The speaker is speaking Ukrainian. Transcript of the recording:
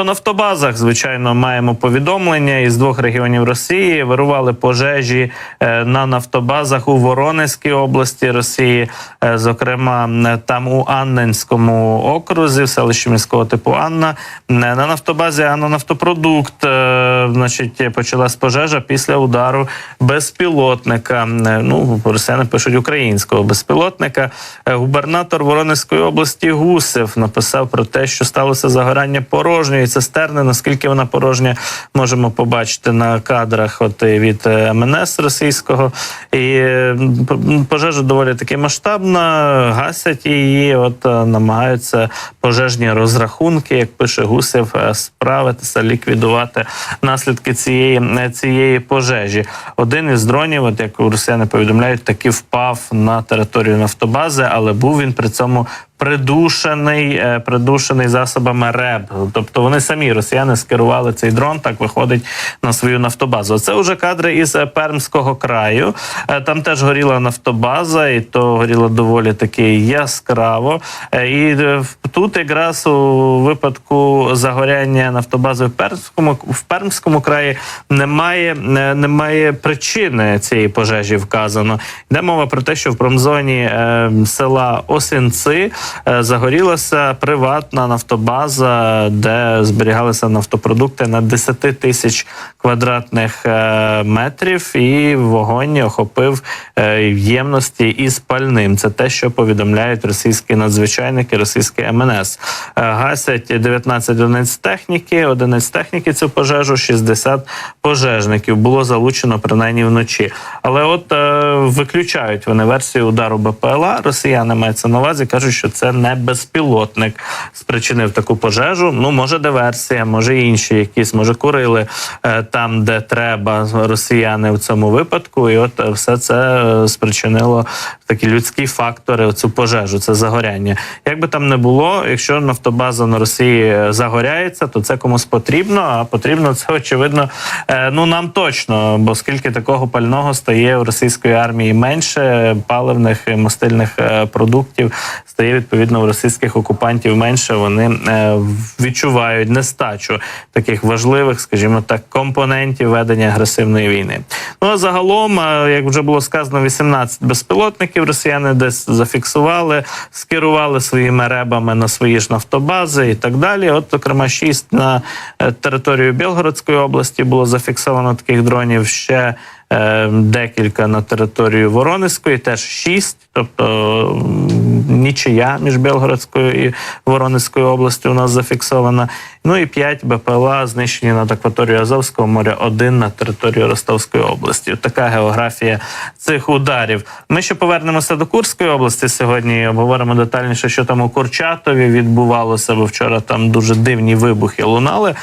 по нафтобазах, звичайно, маємо повідомлення із двох регіонів Росії. Вирували пожежі е, на нафтобазах у Воронезькій області Росії, е, зокрема е, там у Анненському окрузі, в селищі міського типу Анна. На нафтобазі Анна Нафтопродукт, значить, почалась пожежа після удару безпілотника. Ну, росіяни пишуть українського безпілотника. Губернатор Воронезької області Гусев написав про те, що сталося загорання порожньої цистерни. Наскільки вона порожня, можемо побачити на кадрах от від е, МНС російського. І е, пожежа доволі таки масштабна. Гасять її, от е, намагаються пожежні розрахунки, як пише Гусев, е, справитися, ліквідувати наслідки цієї, е, цієї пожежі. Один із дронів, от як росіяни повідомляють, таки впав на територію нафтобази, але був він при цьому придушений, е, придушений засобами РЕБ. Тобто вони самі росіяни скерували цей дрон, так виходить на свою нафтобазу. Це вже кадри із е, Пермського краю. Е, Там теж горіла нафтобаза, і то горіло доволі таки яскраво. І тут якраз у випадку загоряння нафтобази в Пермському в Пермському краї немає, немає причини цієї пожежі вказано. Йде мова про те, що в промзоні е, села Осінци е, загорілася приватна нафтобаза, де зберігалися нафтопродукти на 10 тисяч квадратних е, метрів, і вогонь охопив е, ємності із пальним. Це те, що повідомляють російські надзвичайники, російські МНС. Е, Гасять 19 одиниць техніки, одиниць техніки цю пожежу, 60 пожежників було залучено принаймні вночі. Але от е, виключають вони версію удару БПЛА. Росіяни мається на увазі, кажуть, що це не безпілотник спричинив таку пожежу. Ну може диверсія, може інші якісь, може курили е, там, де треба росіяни в цьому випадку, і от е, все це е, спричинило такі людські фактори. Цю пожежу, це загоряння. Як би там не було, якщо нафтобаза на Росії е, загоряється, то це комусь потрібно. А потрібно це очевидно. е, Ну нам точно, бо скільки такого пального стає у російської армії менше паливних і мастильних е, продуктів стає відповідно у російських окупантів менше. Вони е, відчувають нестачу таких важливих, скажімо так, компонентів ведення агресивної війни. Ну а загалом, е, як вже було сказано, 18 безпілотників росіяни десь зафіксували, скерували своїми ребами на свої ж нафтобази і так далі. От, зокрема, 6 на е, територію Білгородської області було зафіксовано таких дронів. Ще е, декілька на територію Воронезької, теж 6, тобто нічия між Білгородською і Воронезькою областю у нас зафіксована. Ну і 5 БПЛА знищені над акваторією Азовського моря, один на територію Ростовської області. Така географія цих ударів. Ми ще повернемося до Курської області сьогодні. і Обговоримо детальніше, що там у Курчатові відбувалося, бо вчора там дуже дивні вибухи лунали.